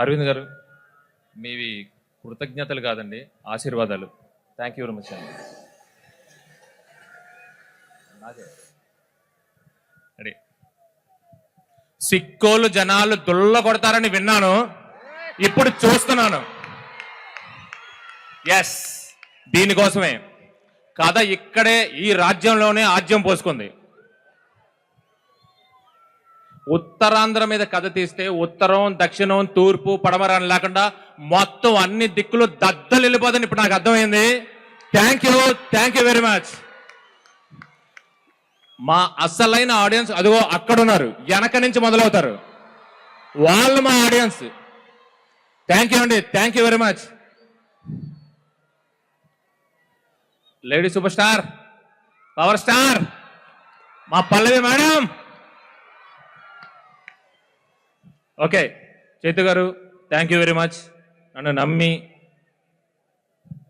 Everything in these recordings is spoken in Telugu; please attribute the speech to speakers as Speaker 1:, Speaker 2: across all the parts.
Speaker 1: అరవింద్ గారు మీవి కృతజ్ఞతలు కాదండి ఆశీర్వాదాలు. థ్యాంక్ యూ వెరీ మచ్ అండి అడే సిక్కోలు జనాలు దుల్ల కొడతారని విన్నాను ఇప్పుడు చూస్తున్నాను. ఎస్ దీనికోసమే. కథ ఇక్కడే ఈ రాజ్యంలోనే ఆజ్యం పోసుకుంది. ఉత్తరాంధ్ర మీద కథ తీస్తే ఉత్తరం దక్షిణం తూర్పు పడమర అని లేకుండా మొత్తం అన్ని దిక్కులు దద్దలు వెళ్ళిపోదని ఇప్పుడు నాకు అర్థమైంది. Thank you thank you very much మా అసలైన ఆడియన్స్ అదిగో అక్కడ ఉన్నారు వెనక నుంచి మొదలవుతారు. వాళ్ళు మా ఆడియన్స్. థ్యాంక్ యూ అండి. Thank you very much lady super star power star మా పల్లవి మేడం. ఓకే చైతు గారు థ్యాంక్ యూ వెరీ మచ్ నన్ను నమ్మి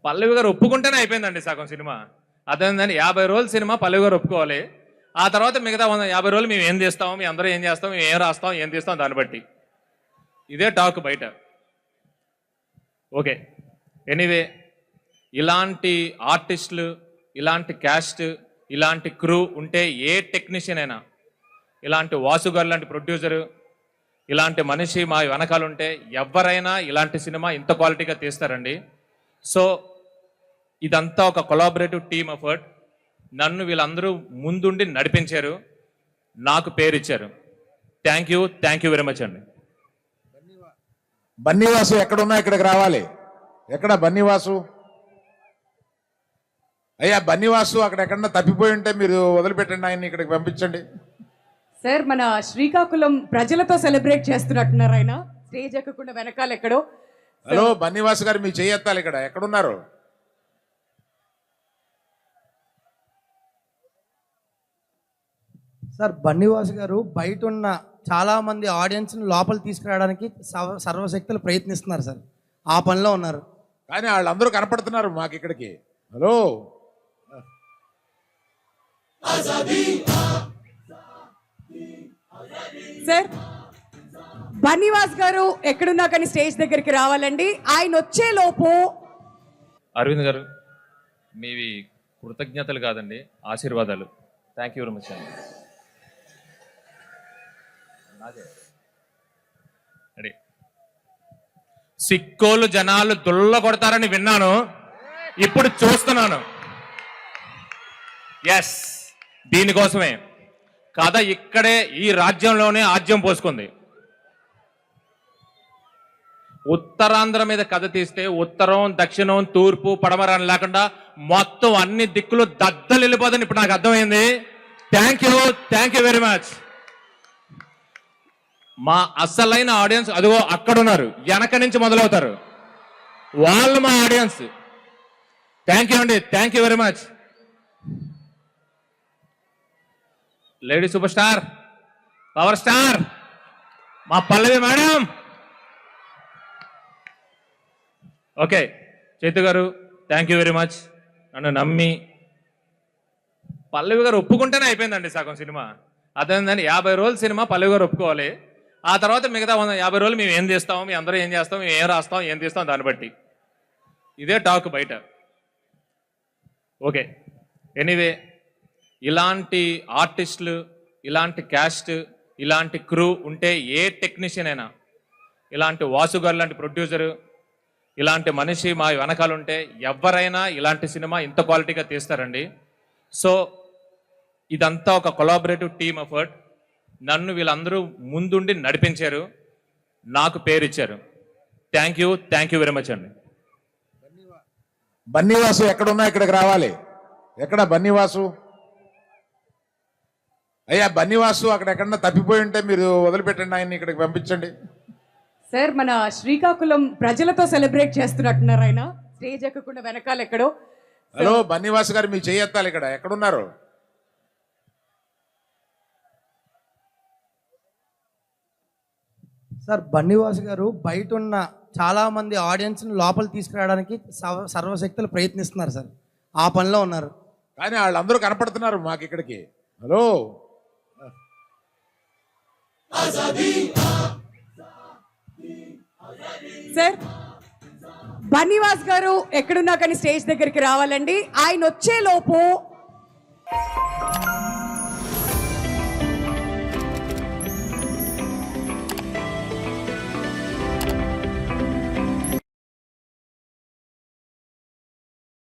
Speaker 1: పల్లవి గారు ఒప్పుకుంటేనే అయిపోయిందండి సగం సినిమా. అదేంటండి యాభై రోజుల సినిమా పల్లవి గారు ఒప్పుకోవాలి. ఆ తర్వాత మిగతా వంద యాభై రోజులు మేము ఏం చేస్తాం మీ అందరూ ఏం చేస్తాం మేము ఏం రాస్తాం ఏం తీస్తాం దాన్ని బట్టి. ఇదే టాక్ బయట. ఓకే ఎనీవే ఇలాంటి ఆర్టిస్టులు ఇలాంటి క్యాస్ట్ ఇలాంటి క్రూ ఉంటే ఏ టెక్నీషియన్ అయినా ఇలాంటి వాసు గారు లాంటి ప్రొడ్యూసరు ఇలాంటి మనిషి మా వెనకాల ఉంటే ఎవరైనా ఇలాంటి సినిమా ఇంత క్వాలిటీగా తీస్తారండి. సో ఇదంతా ఒక కొలాబరేటివ్ టీమ్ ఎఫర్ట్ నన్ను వీళ్ళందరూ ముందుండి నడిపించారు. నాకు పేరు ఇచ్చారు thank you thank you very much అండి.
Speaker 2: బన్నీవాసు ఎక్కడున్నా ఇక్కడికి రావాలి. ఎక్కడ బన్నీవాసు? అయ్యా బన్నీవాసు అక్కడ ఎక్కడన్నా తప్పిపోయి ఉంటే మీరు వదిలిపెట్టండి ఆయన్ని ఇక్కడికి పంపించండి.
Speaker 3: సార్ మన శ్రీకాకుళం ప్రజలతో సెలబ్రేట్ చేస్తున్నట్టున్నారు ఆయన. స్టేజ్ ఎక్కకుండా వెనకాల ఎక్కడో.
Speaker 2: హలో బన్నీవాసు గారు మీ చెయ్యెత్తాలి ఇక్కడ. ఎక్కడున్నారు?
Speaker 4: సార్ బన్నీవాసు గారు బయట ఉన్న చాలా మంది ఆడియన్స్ని లోపల తీసుకురావడానికి సర్వ- సర్వశక్తులు ప్రయత్నిస్తున్నారు సార్. ఆ పనిలో ఉన్నారు.
Speaker 2: కానీ వాళ్ళందరూ కనపడుతున్నారు మాకు ఇక్కడికి. హలో?
Speaker 3: సార్ బన్నీవాస్ గారు ఎక్కడున్నా కానీ స్టేజ్ దగ్గరికి రావాలండి ఆయన వచ్చే లోపు
Speaker 1: అరవింద్ గారు మీవి కృతజ్ఞతలు కాదండి ఆశీర్వాదాలు థ్యాంక్ యూ వెరీ మచ్ అండి రెడీ సిక్కోలు జనాలు దుల్ల కొడతారని విన్నాను ఇప్పుడు చూస్తున్నాను ఎస్ దీనికోసమే కథ ఇక్కడే ఈ రాజ్యంలోనే ఆజ్యం పోసుకుంది. ఉత్తరాంధ్ర మీద కథ తీస్తే ఉత్తరం దక్షిణం తూర్పు పడమరాని లేకుండా మొత్తం అన్ని దిక్కులు దద్దలు వెళ్ళిపోదని ఇప్పుడు నాకు అర్థమైంది. Thank you thank you very much మా అసలైన ఆడియన్స్ అదిగో అక్కడ ఉన్నారు వెనక నుంచి మొదలవుతారు. వాళ్ళు మా ఆడియన్స్. థ్యాంక్ యూ అండి. Thank you very much lady super star power star మా పల్లవి మేడం. ఓకే చైతు గారు థ్యాంక్ యూ వెరీ మచ్ నన్ను నమ్మి. పల్లవి గారు ఒప్పుకుంటేనే అయిపోయిందండి సగం సినిమా. అదేంటండి యాభై రోజుల సినిమా పల్లవి గారు ఒప్పుకోవాలి. ఆ తర్వాత మిగతా వంద యాభై రోజులు మేము ఏం చేస్తాం మీ అందరూ ఏం చేస్తాం మేము ఏం రాస్తాం ఏం తీస్తాం దాన్ని బట్టి. ఇదే టాక్ బయట. Okay anyway. ఇలాంటి ఆర్టిస్టులు ఇలాంటి క్యాస్ట్ ఇలాంటి క్రూ ఉంటే ఏ టెక్నీషియన్ అయినా ఇలాంటి వాసుగారు లాంటి ప్రొడ్యూసరు ఇలాంటి మనిషి మా వెనకాల ఉంటే ఎవరైనా ఇలాంటి సినిమా ఇంత క్వాలిటీగా తీస్తారండి. సో ఇదంతా ఒక కొలాబరేటివ్ టీమ్ ఎఫర్ట్ నన్ను వీళ్ళందరూ ముందుండి నడిపించారు. నాకు పేరు ఇచ్చారు. Thank you thank you very much అండి.
Speaker 2: బన్నీవాసు ఎక్కడున్నా ఇక్కడికి రావాలి. ఎక్కడ బన్నీవాసు? అయ్యా బన్నీవాసు అక్కడ ఎక్కడన్నా తప్పిపోయి ఉంటే మీరు వదిలిపెట్టండి ఆయన్ని ఇక్కడికి పంపించండి.
Speaker 3: సార్ మన శ్రీకాకుళం ప్రజలతో సెలబ్రేట్ చేస్తున్నట్టున్నారు ఆయన. స్టేజ్ ఎక్కకుండా వెనకాల ఎక్కడో
Speaker 2: హలో బన్నీవాసు గారు మీ చెయ్యెత్తాలి ఇక్కడ. ఎక్కడున్నారు?
Speaker 4: సార్ బన్నీవాసు గారు బయట ఉన్న చాలా మంది ఆడియన్స్ని లోపల తీసుకురావడానికి సర్వ- సర్వశక్తులు ప్రయత్నిస్తున్నారు సార్. ఆ పనిలో ఉన్నారు.
Speaker 2: కానీ వాళ్ళందరూ కనపడుతున్నారు మాకు ఇక్కడికి హలో
Speaker 3: సార్ బన్నీవాస్ గారు ఎక్కడున్నా కానీ స్టేజ్ దగ్గరికి రావాలండి ఆయన వచ్చే లోపు